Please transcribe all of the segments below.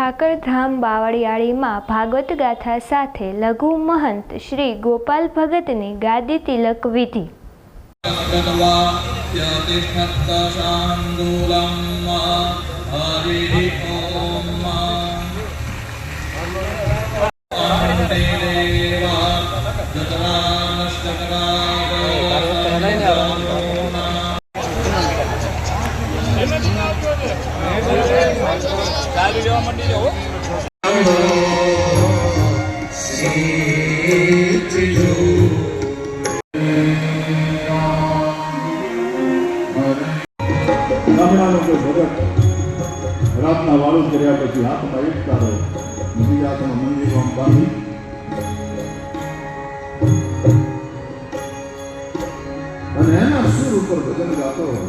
ઠાકરધામ બાવળિયાળીમાં ભાગવત ગાથા સાથે લઘુ મહંત શ્રી ગોપાલ ભગતની ગાદી તિલક વિધિ Thank you. ચાલી લેવા માંડી જવો રાતના વાળું કર્યા પછી હાથમાં એકતા રહે. બીજી હાથમાં મંદિરમાં બાંધી. અને એના સુર ઉપર ભજન ગાતો હોય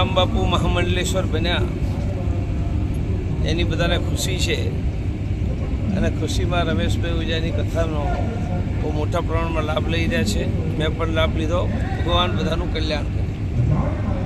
અને રામ બાપુ મહામંડલેશ્વર બન્યા. એની બધાને ખુશી છે. અને ખુશીમાં રમેશભાઈ ઉજાની કથાનો બહુ મોટા પ્રમાણમાં લાભ લઈ રહ્યા છે. મેં પણ લાભ લીધો. ભગવાન બધાનું કલ્યાણ કરે.